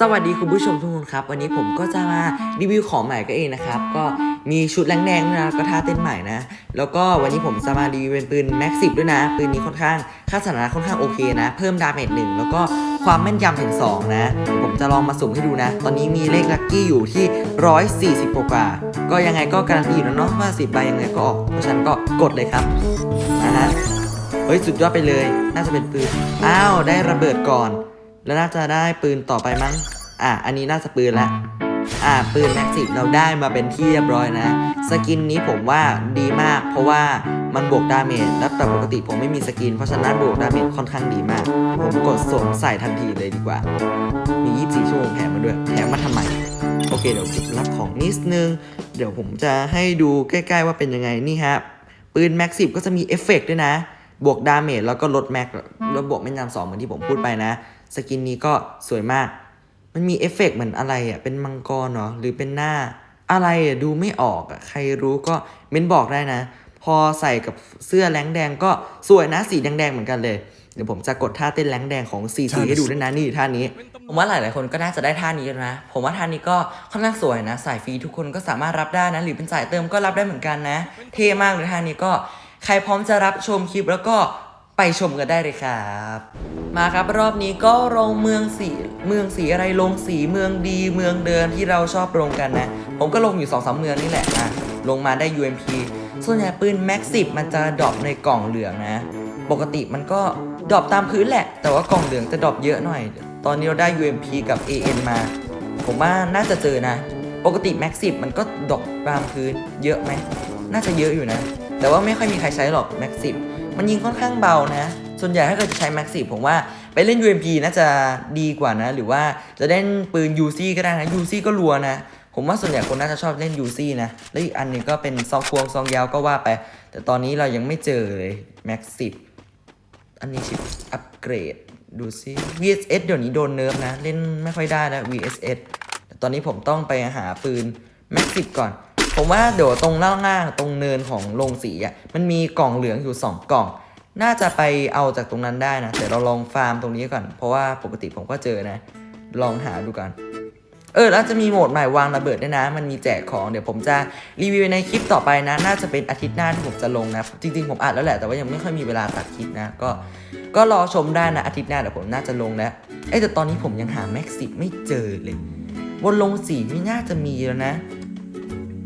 สวัสดีคุณผู้ชมทุกคนครับ วันนี้ผมก็จะมารีวิวของใหม่ก็เองนะครับ ก็มีชุดแรงแดงนะก็ท่าเต้นใหม่นะ แล้วก็วันนี้ผมจะมารีวิวเป็นปืนแม็กซิด้วยนะ ปืนนี้ค่อนข้างค่าสถานะค่อนข้างโอเคนะ เพิ่มดาเมจหนึ่งแล้วก็ความแม่นยำถึง 2 นะ ผมจะลองมาสุ่มให้ดูนะ ตอนนี้มีเลขลัคกี้อยู่ที่ 140กว่าก็ยังไงก็การันตีอยู่แล้วเนาะว่า10ใบยังไงก็ออกเพราะฉะนั้นก็กดเลยครับนะฮะเฮ้ยสุดยอดไปเลย น่าจะเป็นปืน อ้าว ได้ระเบิดก่อน แล้วน่าจะได้ปืนต่อไปมั้ง อะ อันนี้น่าจะปืนละ อะ ปืนแม็กซิเราได้มาเป็นที่เรียบร้อยนะ สกินนี้ผมว่าดีมาก เพราะว่ามันบวกดาเมจ แล้วแต่ปกติผมไม่มีสกิน เพราะฉะนั้นบวกดาเมจค่อนข้างดีมาก ผมกดสวมใส่ทันทีเลยดีกว่า มี 24 ชั่วโมงแถมมาด้วย แถมมาทำไม โอเค เดี๋ยวรับของนิดนึง เดี๋ยวผมจะให้ดูใกล้ ๆ ว่าเป็นยังไง นี่ฮะ ปืนแม็กซิก็จะมีเอฟเฟกต์ด้วยนะ บวกดาเมจแล้วก็ลดแม็กแล้วบวกแม่นยำสองเหมือนที่ผมพูดไปนะ สกินนี้ก็สวยมาก มันมีเอฟเฟกต์เหมือนอะไรอะ เป็นมังกรเหรอหรือเป็นหน้า อะไรอะดูไม่ออกอะ ใครรู้ก็เม้นบอกได้นะ พอใส่กับเสื้อแรงแดงก็สวยนะสีแดงๆเหมือนกันเลยเดี๋ยวผมจะกดท่าเต้นแรงแดงของซีซีให้ดูด้วยนะนี่ท่านี้ ผมว่าหลาย ๆ คนก็น่าจะได้ท่านี้กันนะ ผมว่าท่านี้ก็ค่อนข้างสวยนะ สายฟรีทุกคนก็สามารถรับได้นะ หรือเป็นสายเติมก็รับได้เหมือนกันนะ เท่มากเลยท่านี้ก็ ใครพร้อมจะรับชมคลิปแล้วก็ ไปชมกันได้เลยครับ มาครับรอบนี้ก็ลงเมืองสีเมืองสีอะไรลงสีเมืองดีเมืองเดิมที่เราชอบลงกันนะ ผมก็ลงอยู่2อสเมืองนี่แหละนะลงมาได้ UMP ส่วนใหญ่ปืนแม็กซิมันจะดรอปในกล่องเหลืองนะ ปกติมันก็ดรอปตามพื้นแหละ แต่ว่ากล่องเหลืองจะดรอปเยอะหน่อย ตอนนี้เราได้ UMP กับ AN มา ผมว่าน่าจะเจอนะ ปกติแม็กซิมันก็ดรอปตามพื้นเยอะไหมน่าจะเยอะอยู่นะ แต่ว่าไม่ค่อยมีใครใช้หรอกแม็กซิ มันยิงค่อนข้างเบานะ ส่วนใหญ่ถ้าเกิดจะใช้แม็กซิผมว่าไปเล่น UMP น่าจะดีกว่านะ หรือว่าจะเล่นปืน UC ก็ได้นะ UC ก็รัวนะ ผมว่าส่วนใหญ่คนน่าจะชอบเล่น UC นะ แล้วอีกอันนึงก็เป็นซองควงซองยาวก็ว่าไป แต่ตอนนี้เรายังไม่เจอเลยแม็กซิอันนี้ชิปอัปเกรดดูซิ VSS เดี๋ยวนี้โดนเนิร์ฟนะ เล่นไม่ค่อยได้แล้ว VSS แต่ตอนนี้ผมต้องไปหาปืนแม็กซิก่อน ผมว่าเดี๋ยวตรงล่างๆตรงเนินของโรงสีอะมันมีกล่องเหลืองอยู่ 2 กล่อง น่าจะไปเอาจากตรงนั้นได้นะแต่เราลองฟาร์มตรงนี้ก่อน เพราะว่าปกติผมก็เจอนะ ลองหาดูกันเออแล้วจะมีโหมดใหม่วางระเบิดด้วยนะ มันมีแจกของเดี๋ยวผมจะรีวิวในคลิปต่อไปนะ น่าจะเป็นอาทิตย์หน้าที่ผมจะลงนะ จริงๆผมอัดแล้วแหละแต่ว่ายังไม่ค่อยมีเวลาตัดคลิปนะ ก็ก็รอชมได้นะอาทิตย์หน้าเดี๋ยวผมน่าจะลงแล้วเอ้แต่ตอนนี้ผมยังหาแม็กซิไม่เจอเลยบนลงสีไม่น่าจะมีแล้วนะ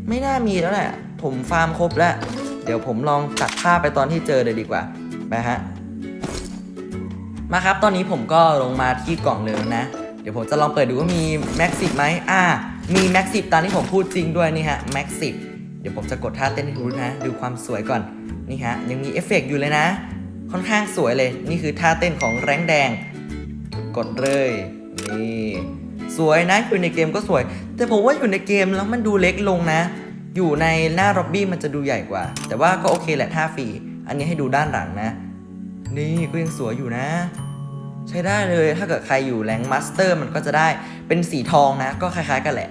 ไม่น่ามีแล้วแหละ ผมฟาร์มครบแล้ว เดี๋ยวผมลองตัดภาพไปตอนที่เจอเลยดีกว่าไปฮะ มาครับ ตอนนี้ผมก็ลงมาที่กล่องเลยนะ เดี๋ยวผมจะลองเปิดดูว่ามีแม็กซิไหมอ่า มีแม็กซิตามที่ผมพูดจริงด้วยนี่ฮะแม็กซิเดี๋ยวผมจะกดท่าเต้นให้ดูนะ ดูความสวยก่อน นี่ฮะ ยังมีเอฟเฟกต์อยู่เลยนะ ค่อนข้างสวยเลย นี่คือท่าเต้นของแรงแดง กดเลย นี่ สวยนะอยู่ในเกมก็สวย แต่ผมว่าอยู่ในเกมแล้วมันดูเล็กลงนะ อยู่ในหน้าร็อบบี้มันจะดูใหญ่กว่า แต่ว่าก็โอเคแหละท่าฟรีอันนี้ให้ดูด้านหลังนะ นี่ก็ยังสวยอยู่นะ ใช้ได้เลยถ้าเกิดใครอยู่แรงมาสเตอร์มันก็จะได้เป็นสีทองนะ ก็คล้ายๆกันแหละ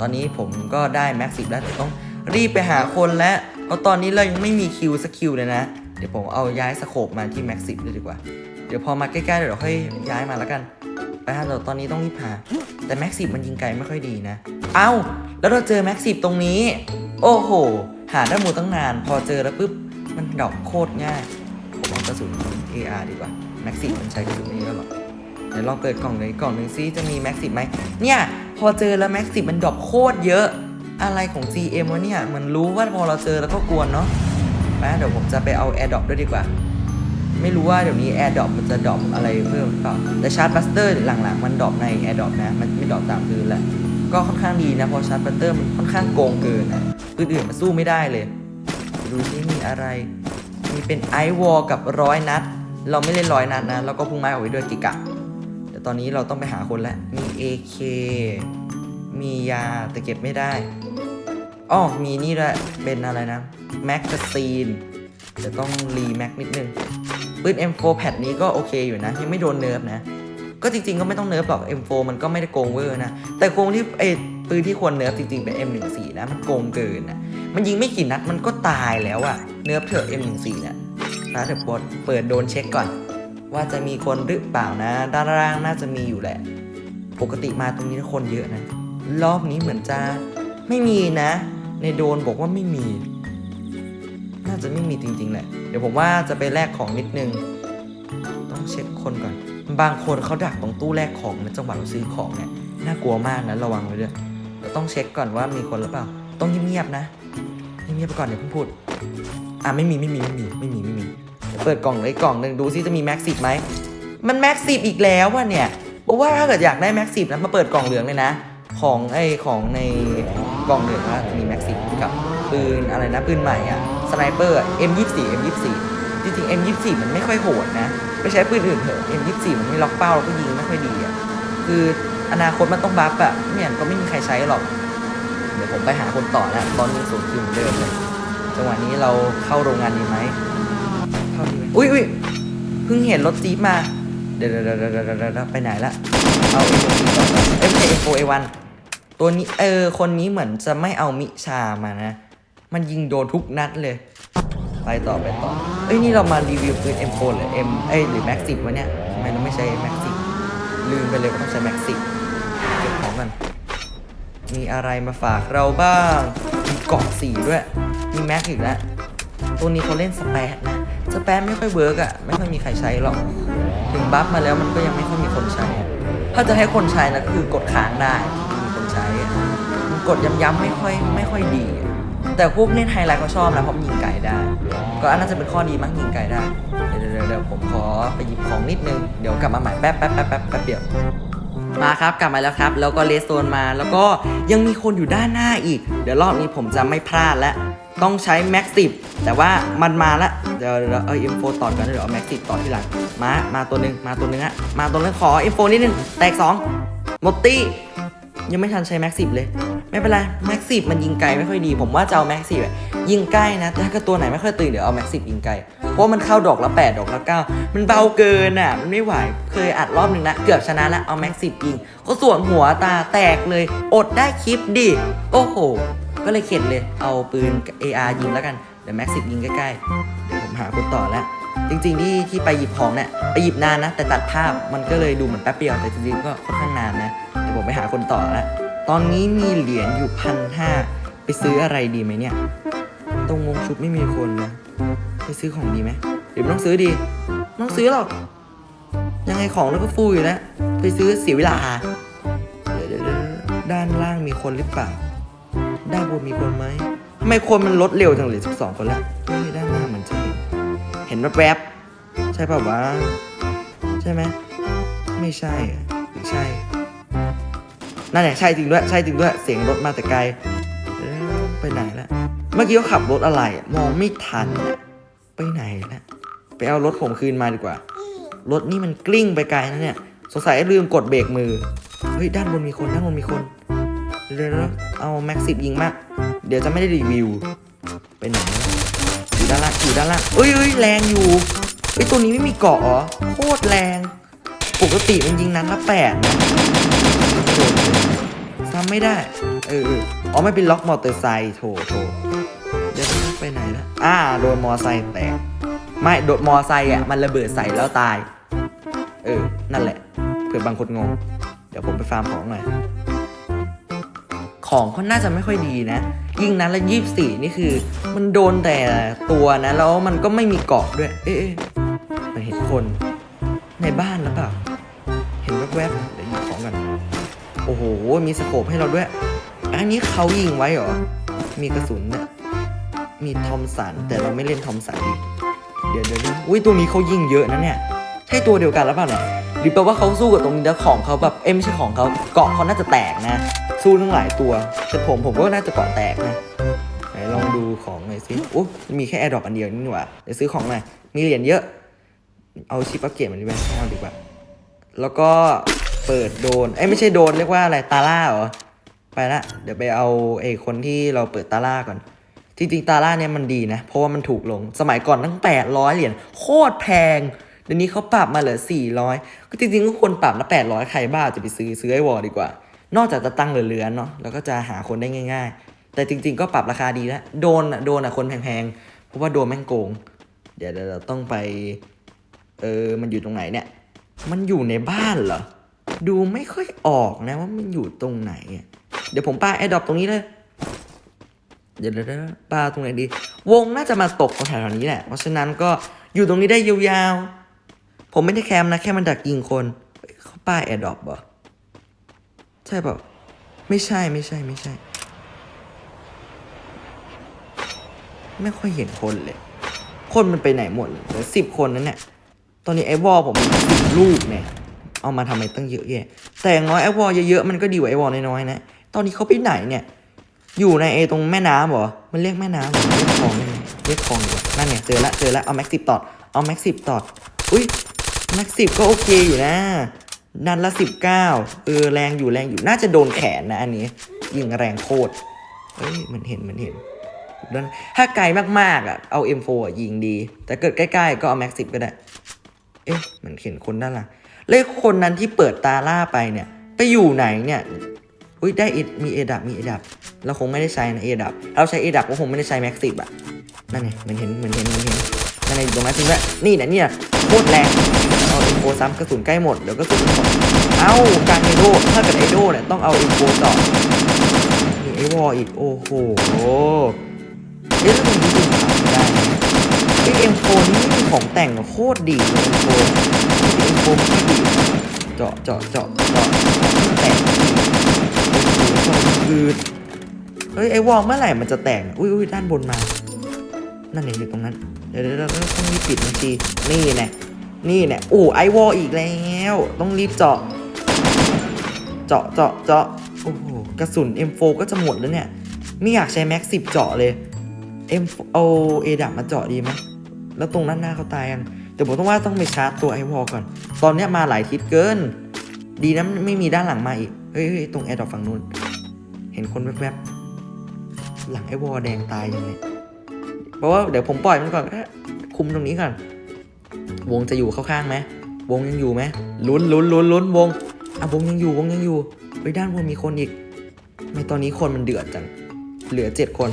ตอนนี้ผมก็ได้แม็กซิแล้วแต่ต้องรีบไปหาคนแล้วเพราะตอนนี้เรายังไม่มีคิวสักคิวเลยนะ เดี๋ยวผมเอาย้ายสโคปมาที่แม็กซิเลยดีกว่า เดี๋ยวพอมาใกล้ๆเดี๋ยวค่อยย้ายมาแล้วกัน ไปฮะเดี๋ยวตอนนี้ต้องรีบหา แต่แม็กซิมันยิงไกลไม่ค่อยดีนะ เอ้า แล้วเราเจอแม็กซิตรงนี้ โอ้โห หาได้หมดตั้งนาน พอเจอแล้วปุ๊บ มันดอกโคตรง่าย ผมเอากระสุน AR ดีกว่า แม็กซิมันใช้กระสุนนี้แล้วหรอเดี๋ยวลองเปิดกล่องเลยกล่องหนึ่งซิจะมีแม็กซิไหมเนี่ย พอเจอแล้วแม็กซิมันดรอปโคตรเยอะ อะไรของ GM วะเนี่ย มันรู้ว่าพอเราเจอแล้วก็กวนเนาะไปเดี๋ยวผมจะไปเอา Air Drop ด้วยดีกว่า ไม่รู้ว่าเดี๋ยวนี้ Air Drop มันจะดรอปอะไรเพิ่มหรือเปล่าแต่ชาร์จบัสเตอร์หลังๆ มันดรอปใน Air Drop นะ มันไม่ดรอปตามพื้นแหละ ก็ค่อนข้างดีนะ เพอชาร์จบัสเตอร์มันค่อนข้างโกงเกินนะปืนอื่นมันสู้ไม่ได้เลย ดูที่มีอะไร มีเป็นไอวอลกับร้อยนัด เราไม่เล่นร้อยนัดนะแล้วก็พุ่งไม้ออกไปด้วยกิกะ แต่ตอนนี้เราต้องไปหาคนแล้ว มี AK มียาแต่เก็บไม่ได้อ้อมีนี่ด้วยเป็นอะไรนะแม็กกาซีน จะต้องรีแม็กนิดนึงปืน M4 แพดนี้ก็โอเคอยู่นะ ยังไม่โดนเนิร์ฟนะ ก็จริงๆก็ไม่ต้องเนิร์ฟหรอก M4 มันก็ไม่ได้โกงเวอร์นะ แต่โกงที่ไอปืนที่ควรเนิร์ฟจริงๆเป็น M14 นะ มันโกงเกินนะมันยิงไม่กี่นัดมันก็ตายแล้วอะเนิร์ฟเถอะ M14 เนี่ยนะเดี๋ยวบดเปิดโดนเช็คก่อน ว่าจะมีคนหรือเปล่านะ ด้านล่างน่าจะมีอยู่แหละ ปกติมาตรงนี้คนเยอะนะ รอบนี้เหมือนจะไม่มีนะ ในโดนบอกว่าไม่มี จะไม่มีจริงๆแหละ เดี๋ยวผมว่าจะไปแลกของนิดนึง ต้องเช็คคนก่อน บางคนเขาดักตรงตู้แลกของนะจังหวะเราซื้อของเนี่ย น่ากลัวมากนะระวังไว้ด้วยเราต้องเช็คก่อนว่ามีคนหรือเปล่า ต้องเงียบๆนะ เงียบๆไปก่อนเดี๋ยวเพิ่งพูด อะไม่มีไม่มีไม่มีไม่มีไม่มีเดี๋ยวเปิดกล่องเลยกล่องหนึ่งดูซิจะมีแม็กซิบไหม มันแม็กซิบอีกแล้วว่ะเนี่ยบอกว่าถ้าเกิดอยากได้แม็กซิบนะมาเปิดกล่องเหลืองเลยนะ ของไอ้ของในกล่องเหลืองนมีแม็กซิบกับปืนอะไรนะปืนใหม่อะ สไนเปอร์ M24 M24 จริงๆ M24 มันไม่ค่อยโหดนะไปใช้ปืนอื่นเถอะ M24 มันไม่ล็อกเป้าแล้วก็ยิงไม่ค่อยดีอะคืออนาคตมันต้องบัฟอะไม่อย่างก็ไม่มีใครใช้หรอก เดี๋ยวผมไปหาคนต่อแล้วตอนนี้ศูนย์คือเหมือนเดิมเลยจังหวะนี้เราเข้าโรงงานดีไหมเข้าดีไหมอุ้ยอุ้ยเพิ่งเห็นรถจี๊ปมา เดี๋ยวเดี๋ยวเดี๋ยวเดี๋ยวเดะเดะไปไหนละเอาเอ็มโต่อก่อนเอ้ยไม่ใช่เอ็มโฟเอวันตัวนี้เออคนนี้เหมือนจะไม่เอามิชามานะ มันยิงโดนทุกนัดเลย ไปต่อไปต่อ เอ้ยนี่เรามารีวิวปืน M4 หรือ M เอ้ยหรือ Max 10วะเนี่ยทำไมเราไม่ใช้ Max 10ลืมไปเลยว่าต้องใช้ Max 10เก็บของกัน มีอะไรมาฝากเราบ้าง มีเกาะสีด้วย มีแม็กอีกแล้ว ตัวนี้เขาเล่นสเปซนะสเปซไม่ค่อยเวิร์กอะไม่ค่อยมีใครใช้หรอก ถึงบัฟมาแล้วมันก็ยังไม่ค่อยมีคนใช้ ถ้าจะให้คนใช้นะคือกดค้างได้มีคนใช้มันกดย้ำๆไม่ค่อยไม่ค่อยดี แต่พวกเล่นไฮไลท์เขาชอบนะเพราะมันยิงไกลได้ ก็อันน่าจะเป็นข้อดีมั้งยิงไกลได้ เดี๋ยวเดี๋ยวเดี๋ยวผมขอไปหยิบของนิดนึง เดี๋ยวกลับมาใหม่แป๊บแป๊บแป๊บแป๊บแป๊บเดียว มาครับกลับมาแล้วครับ แล้วก็เลสโซนมา แล้วก็ยังมีคนอยู่ด้านหน้าอีก เดี๋ยวรอบนี้ผมจะไม่พลาดแล้วต้องใช้แม็กซิบแต่ว่ามันมาแล้วเดี๋ยวเดี๋ยวเอาอินโฟต่อกันเดี๋ยวเอาแม็กซิต่อที่หลัง มา มาตัวหนึ่งมาตัวหนึ่งอะมาตัวหนึงขออินโฟนิดนึงแตกสองหมดตี้ยังไม่ทันใช้แม็กซิเลย ไม่เป็นไรแม็กซิมันยิงไกลไม่ค่อยดีผมว่าจะเอาแม็กซิยิงใกล้นะแต่ถ้าเกิดตัวไหนไม่ค่อยตื่นเดี๋ยวเอาแม็กซิยิงไกลเพราะมันเข้าดอกละ 8 ดอกละ9มันเบาเกินอะมันไม่ไหวเคยอัดรอบหนึ่งนะเกือบชนะแล้วเอาแม็กซิยิงก็ส่วนหัวตาแตกเลย อดได้คลิปดิโอ้โห ก็เลยเข็ดเลยเอาปืน AR ยิงแล้วกันเดี๋ยวแม็กซิยิงใกล้ๆเดี๋ยวผมหาคนต่อแล้วจริงๆที่ที่ไปหยิบของเนี่ยไปหยิบนานนะ แต่ตัดภาพมันก็เลยดูเหมือนแป๊บเดียวแต่จริงๆก็ค่อนข้างนานนะเดี๋ยวผมไปหาคนต่อแล้ว ตอนนี้มีเหรียญอยู่พันห้าไปซื้ออะไรดีไหมเนี่ย ตรงวงชุบไม่มีคนนะ ไปซื้อของดีไหมหรือต้องซื้อดีต้องซื้อหรอก ยังไงของแล้วก็ฟูอยู่แล้ว ไปซื้อเสียเวลาเดี๋ยวเดี๋ยวด้านล่างมีคนหรือเปล่า ด้านบนมีคนไหมทำไมคนมันลดเร็วจังเลยสิบสองคนแล้วเฮ้ยด้านหน้าเหมือนจะเห็นเห็นแวบๆใช่ป่าวะใช่ไหมไม่ใช่อะหรือใช่ นั่นแหละใช่จริงด้วยใช่จริงด้วยเสียงรถมาแต่ไกลเอ๊ะไปไหนละเมื่อกี้เขาขับรถอะไรมองไม่ทันอะไปไหนละไปเอารถผมคืนมาดีกว่า รถนี่มันกลิ้งไปไกลนะเนี่ยสงสัยลืมกดเบรกมือเฮ้ยด้านบนมีคนด้านบนมีคนเดี๋ยวเอาแม็กซิบยิงมาก เดี๋ยวจะไม่ได้รีวิวไปไหนอยู่ด้านล่างอยู่ด้านล่างเอ้ยเอ้ยแรงอยู่ไอตัวนี้ไม่มีเกาะเหรอโคตรแรง ปกติมันยิงนั้นละแปดนะ ถซ้ำไม่ได้ เออเอ,อ๋อไม่เป็นล็อกมอเตอร์ไซค์โถโถเดี๋ยวไปไหนละอ่าโดนมอไซค์แตกไม่โดนมอไซค์อะมันระเบิดใส่แล้วตาย เออ นั่นแหละเผื่อบางคนงง เดี๋ยวผมไปฟาร์มของหน่อยของเขาน่าจะไม่ค่อยดีนะ ยิ่งนั้นละยี่สี่นี่คือ มันโดนแต่ตัวนะ แล้วมันก็ไม่มีเกาะด้วย เอ๊ะเอ๊ะมันเห็นคนในบ้านหรือเปล่า เห็นแวบๆ โอ้โห มีสโคปให้เราด้วย อันนี้เขายิงไว้เหรอ มีกระสุนเนี่ยมีทอมสันแต่เราไม่เล่นทอมสันดิเดี๋ยวเดี๋ยวเดี๋ยวอุ้ยตัวนี้เขายิงเยอะนะเนี่ย ใช่ตัวเดียวกันหรือเปล่าเนี่ยหรือแปลว่าเขาสู้กับตรงนี้แล้วของเขาแบบเอ้ไม่ใช่ของเขาเกาะเขาน่าจะแตกนะ สู้ทั้งหลายตัวแต่ผมผมก็น่าจะเกาะแตกนะไหนลองดูของหน่อยสิโอ้มีแค่แอร์ดรอปอันเดียวนี่หว่าเดี๋ยวซื้อของหน่อยมีเหรียญเยอะ เอาชิปอัปเกรดมันดีไหมเอาดีกว่า แล้วก็ เปิดโดน เอ้ยไม่ใช่โดนเรียกว่าอะไรตาล่าเหรอ ไปละเดี๋ยวไปเอาไอ้คนที่เราเปิดตาล่าก่อน จริงๆตาล่าเนี่ยมันดีนะ เพราะว่ามันถูกลง สมัยก่อนตั้ง 800 เหรียญ โคตรแพง เดี๋ยวนี้เขาปรับมาเหลือ 400 ก็จริงๆก็ควรปรับละ800 ใครบ้าจะไปซื้อซื้อไอ้วอลดีกว่า นอกจากจะตั้งเหลือๆเนาะ แล้วก็จะหาคนได้ง่าย ๆ แต่จริง ๆ ก็ปรับราคาดีแล้วโดนอะโดนอะคนแพงๆ เพราะว่าโดนแม่งโกง เดี๋ยวเดี๋ยวเราต้องไป เออ มันอยู่ตรงไหนเนี่ย มันอยู่ในบ้านเหรอ ดูไม่ค่อยออกนะว่ามันอยู่ตรงไหนอะเดี๋ยวผมปาแอร์ดอปตรงนี้เลย เดี๋ยวเดี๋ยวปาตรงไหนดี วงน่าจะมาตกตรงแถวๆนี้แหละ เพราะฉะนั้นก็อยู่ตรงนี้ได้ยาวๆ ผมไม่ได้แคมป์นะ แค่มันดักยิงคนเฮ้ยเขาป้ายแอร์ดอปเหรอ ใช่เปล่าไม่ใช่ไม่ใช่ไม่ใช่ ไม่ค่อยเห็นคนเลย คนมันไปไหนหมดเลยเหลือสิบคนนั้นเนี่ยตอนนี้ไอ้วอลผมสิบลูกเนี่ย เอามาทำไมตั้งเยอะแยะ แต่อย่างน้อยไอวอลเยอะๆมันก็ดีกว่าไอวอลน้อยๆนะ ตอนนี้เขาไปไหนเนี่ย อยู่ในไอ้ตรงแม่น้ำเหรอ มันเรียกแม่น้ำเหรอเรียกคลองเรียกคลองดีกว่นั่นเนี่ยเจอละเจอละเอาแม็กสิบตอดเอาแม็กสิบตอดอุ้ยแม็กสิบก็โอเคอยู่นะ นัดละสิบเก้าเออแรงอยู่แรงอยู่น่าจะโดนแขนนะอันนี้ ยิงแรงโคตรเอ้ยมันเห็นมันเห็นด้านถ้าไกลมากๆอะเอา M4 อะยิงดี แต่เกิดใกล้ ๆ ก็เอาแม็กสิบก็ได้ เอ๊ะมันเห็นคนด้านหลัง เลขคนนั้นที่เปิดตาล่าไปเนี่ย ไปอยู่ไหนเนี่ยอุ้ยได้เอมีเอดับมีเอดับเราคงไม่ได้ใช้นะเอดับเราใช้เอดับก็คงไม่ได้ใช้แม็กซิบอะนั่นไงมันเห็นมันเห็นมันเห็นนั่นไงอยู่ตรงนั้นจริงด้วยนี่นะเนี่ยโคตรแรงเอาอ็นโฟซ้ำกระสุนใกล้หมดเดี๋ยวกระสุนหมดเอ้ากางไอโดถ้าเกิดไอโดเนี่ยต้องเอาอ็นโฟต่อนี่ไอวอลอีกโอ้โหเอ๊ะแล้วมันยิงผ่านได้ไอเอ็มโฟนี่ของแต่งโคตรดีเลยเอ็มโฟ มเจาะเจาะเจาะเจาะแต่งโอ้โหคือเฮ้ยไอวอลเมื่อไหร่มันจะแตกอุ้ยอุ้ยด้านบนมา นั่นเองอยู่ตรงนั้น เดี๋ยวเดี๋ยวเดี๋ยวต้องรีบปิดบัญชีนี่แน่นี่แน่โอ้ไอวอลอีกแล้ว ต้องรีบเจาะ เจาะเจาะเจาะโอ้โหกระสุน M4 ก็จะหมดแล้วเนี่ย ไม่อยากใช้แม็กสิบเจาะเลย M เอาเอดับมาเจาะดีไหมแล้วตรงนั้นหน้าเขาตายยังเดี๋ยวผมต้องว่าต้องไปชาร์จตัวไอวอลก่อน ตอนเนี้ยมาหลายทิศเกิน ดีนะไม่มีด้านหลังมาอีกเฮ้ยตรงแอร์ดรอปฝั่งนู้น เห็นคนแวบๆ หลังไอ้วอลแดงตายยังไงเพราะว่าเดี๋ยวผมปล่อยมันก่อนคุมตรงนี้ก่อน วงจะอยู่เข้าข้างไหมวงยังอยู่ไหมลุ้นลุ้นลุ้นลุ้นวงอะวงยังอยู่วงยังอยู่ไปด้านบนมีคนอีกไม่ตอนนี้คนมันเดือดจัง เหลือเจ็ดคน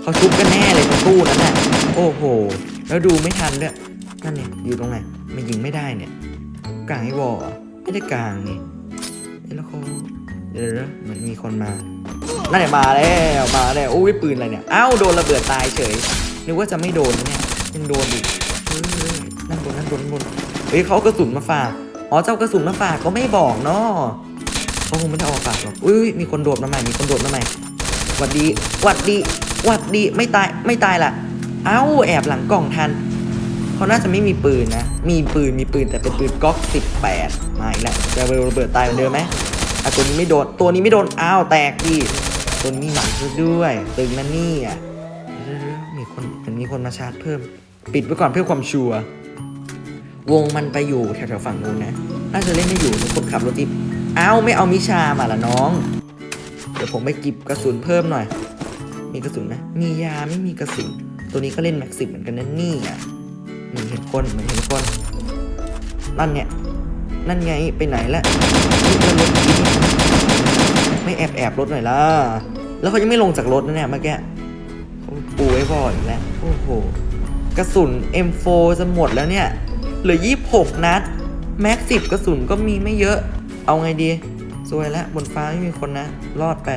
เขาชุบกันแน่เลยตรงตู้นั้นน่ะ โอ้โห แล้วดูไม่ทันด้วย นั่นเนี่ยอยู่ตรงไหน มันยิงไม่ได้เนี่ย กลางไอ้วอไม่ได้กลางนี่เอ๊ะแล้วเขาเดี๋ยวเหมือนมีคนมานั่นเนี่ยมาแล้วมาแล้วอุ้ยปืนอะไรเนี่ยอ้าวโดนระเบิดตายเฉยนึกว่าจะไม่โดนเนี่ยยังโดนอีกนั่นบนนั่นบนนั่นบนเฮ้ยเขาเอากระสุนมาฝากอ๋อเจ้ากระสุนมาฝากก็ไม่บอกเนาะเขาคงไม่ได้เอามาฝากหรอกอุ้ยมีคนโดดมาใหม่มีคนโดดมาใหม่หวัดดีหวัดดีหวัดดีไม่ตายไม่ตายล่ะเอ้าแอบหลังกล่องทัน เขาน่าจะไม่มีปืนนะ มีปืนมีปืนแต่เป็นปืนก๊อก18มาอีกแล้วจะระเบิดตายเหมือนเดิมไหมอะตัวนี้ไม่โดนตัวนี้ไม่โดนอ้าวแตกดิตัวนี้หนังซะด้วยตึงนะนี่อะเดี๋ยวๆๆมีคนมันมีคนมาชาร์จเพิ่ม ปิดไว้ก่อนเพื่อความชัวร์วงมันไปอยู่แถวๆฝั่งนู้นนะ น่าจะเล่นไม่อยู่คนขับรถติบอ้าวไม่เอามิชามาละน้อง เดี๋ยวผมไปกิบกระสุนเพิ่มหน่อย มีกระสุนไหมมียาไม่มีกระสุน ตัวนี้ก็เล่นแม็กซิบเหมือนกันนะนี่อะ เห็นคนเหมือนเห็นคนนั่นเนี่ย นั่นไงไปไหนละนี่รถนี้ไม่แอบแอบรถหน่อยล่ะแล้วเขายังไม่ลงจากรถนะเนี่ยเมื่อกี้เขาปูไว้บ่อยแล้วโอ้โหกระสุน M4 จะหมดแล้วเนี่ยเหลือ 26 นัด แม็กสิบกระสุนก็มีไม่เยอะ เอาไงดีสวยแล้วบนฟ้าไม่มีคนนะ รอดไป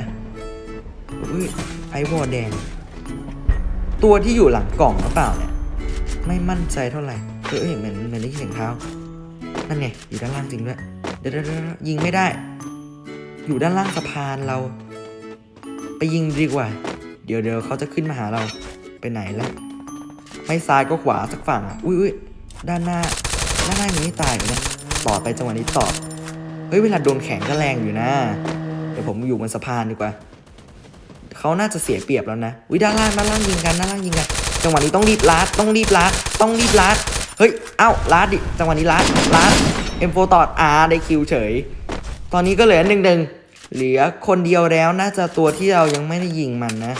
อุ้ยไอวอแดง ตัวที่อยู่หลังกล่องหรือเปล่าเนี่ย ไม่มั่นใจเท่าไหร่เออเอ้ยเหมือนเหมือนได้ยินเสียงเท้านั่นไงอยู่ด้านล่างจริงด้วยเดี๋ยวเดี๋ยวเดี๋ยวยิงไม่ได้ อยู่ด้านล่างสะพานเรา ไปยิงดีกว่า เดี๋ยวเดี๋ยวเขาจะขึ้นมาหาเราไปไหนแล้วไม่ซ้ายก็ขวาสักฝั่งอะอุ้ยอุ้ยด้านหน้าด้านหน้ายังไม่ตายอยู่นะต่อไปจังหวะนี้ต่อเฮ้ยเวลาโดนแข็งก็แรงอยู่นะ เดี๋ยวผมอยู่บนสะพานดีกว่าเขาน่าจะเสียเปรียบแล้วนะวิด้านล่างด้านล่างยิงกันด้านล่างยิงกัน จังหวะนี้ต้องรีบลัดต้องรีบลัดต้องรีบลัดเฮ้ยเอ้าลัดดิจังหวะนี้ลัดลัดเอ็มโฟตอดอาได้คิวเฉย ตอนนี้ก็เหลือหนึ่งหนึ่งเหลือคนเดียวแล้วน่าจะตัวที่เรายังไม่ได้ยิงมันนะ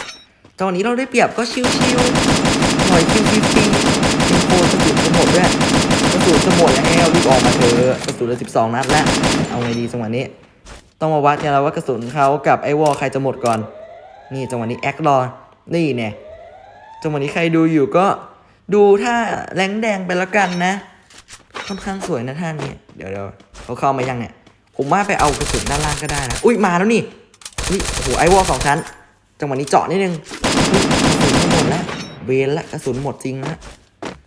จังหวะนี้เราได้เปรียบก็ชิวๆหน่อยคิวฟรีๆเอ็มโฟกระสุนจะหมดด้วยกระสุนจะหมดแล้วรีบออกมาเถอะกระสุนเหลือสิบสองนัดแล้วเอาไงดีจังหวะนี้ ต้องมาวัดกันแล้วว่ากระสุนเขากับไอวอลใครจะหมดก่อน นี่จังหวะนี้แอครอนี่เนี่ย จังหวะนี้ใครดูอยู่ก็ดูท่าแรงแดงไปแล้วกันนะ ค่อนข้างสวยนะท่านี้ เดี๋ยวเดี๋ยวเขาเข้ามายังเนี่ย ผมว่าไปเอากระสุนด้านล่างก็ได้นะ อุ้ยมาแล้วนี่อุ้ยโอ้โหไอวอลสองชั้น จังหวะนี้เจาะนิดนึงกระสุนหมดแล้วเวนละกระสุนหมดจริงนะ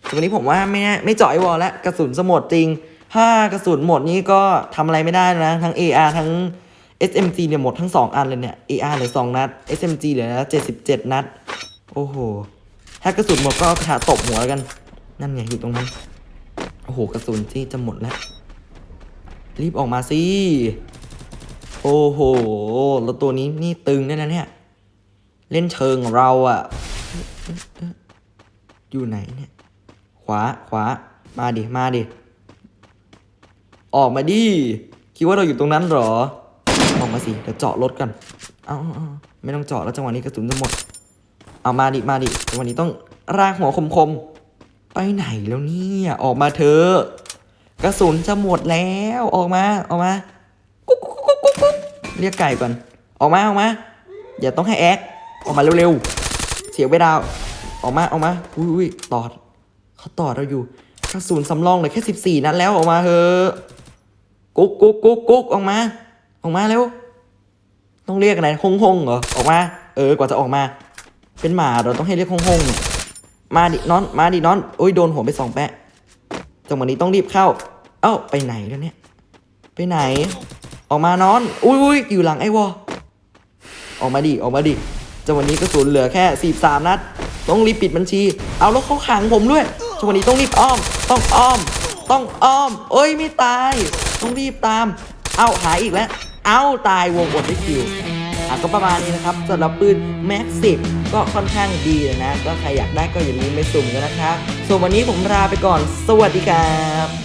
แต่วันนี้ผมว่าไม่แน่ไม่เจาะไอวอลแล้วกระสุนจะหมดจริง ถ้ากระสุนหมดนี่ก็ทำอะไรไม่ได้นะ ทั้ง AR ทั้ง SMG เนี่ยหมดทั้ง 2 อันเลยเนี่ย AR เหลือ2นัด SMG เหลือ77 นัด โอ้โห ถ้ากระสุนหมดก็เอากระถาตบหัวแล้วกัน นั่นไงอยู่ตรงนั้น โอ้โหกระสุนที่จะหมดแล้ว รีบออกมาสิ โอ้โหแล้วตัวนี้นี่ตึงด้วยนะเนี่ย เล่นเชิงเราอะ่ะอยู่ไหนเนี่ย ขวาขวา มาดิ มาดิ ออกมาดิ คิดว่าเราอยู่ตรงนั้นเหรอ ออกมาสิ เดี๋ยวเจาะรถกันเอาเอาเอาไม่ต้องเจาะแล้วจังหวะนี้กระสุนจะหมด เอามาดิ มาดิจังหวะนี้ต้องรากหัวคมๆ ไปไหนแล้วเนี่ย ออกมาเถอะกระสุนจะหมดแล้วออกมาออกมากุ๊กกุ๊กกุ๊กกุ๊กกุ๊กเรียกไก่ก่อน ออกมาออกมาอย่าต้องให้แอคออกมาเร็วๆ เสียเวลาออกมาออกมาอุ้ยอุ้ยตอดเขาตอดเราอยู่กระสุนสำรองเหลือแค่สิบสี่นัดแล้วออกมาเถอะกุ๊กกุ๊กกุ๊กกุ๊กออกมา ออกมาเร็วต้องเรียกอะไรฮงฮงเหรอออกมา เออกว่าจะออกมา เป็นหมาเราต้องให้เรียกฮงฮงมาดินอน มาดินอนโอ้ยโดนหัวไปสองแปะจังหวะนี้ต้องรีบเข้า เอ้าไปไหนแล้วเนี่ย ไปไหน ออกมานอน อุ้ยอุ้ยอยู่หลังไอ้วอออกมาดิออกมาดิจังหวะนี้กระสุนเหลือแค่สี่สามนัด ต้องรีบปิดบัญชี เอาแล้วเขาขังผมด้วยจังหวะนี้ต้องรีบอ้อม ต้องอ้อม ต้องอ้อม เอ้ยไม่ตาย ต้องรีบตาม เอ้าหายอีกแล้ว เอ้าตายวงอดได้คิวะก็ประมาณนี้นะครับสำหรับปืน Max 10ก็ค่อนข้างดีเลยนะ ก็ใครอยากได้ก็อย่าลืมไปสุ่มกันนะครับส่วนวันนี้ผมลาไปก่อน สวัสดีครับ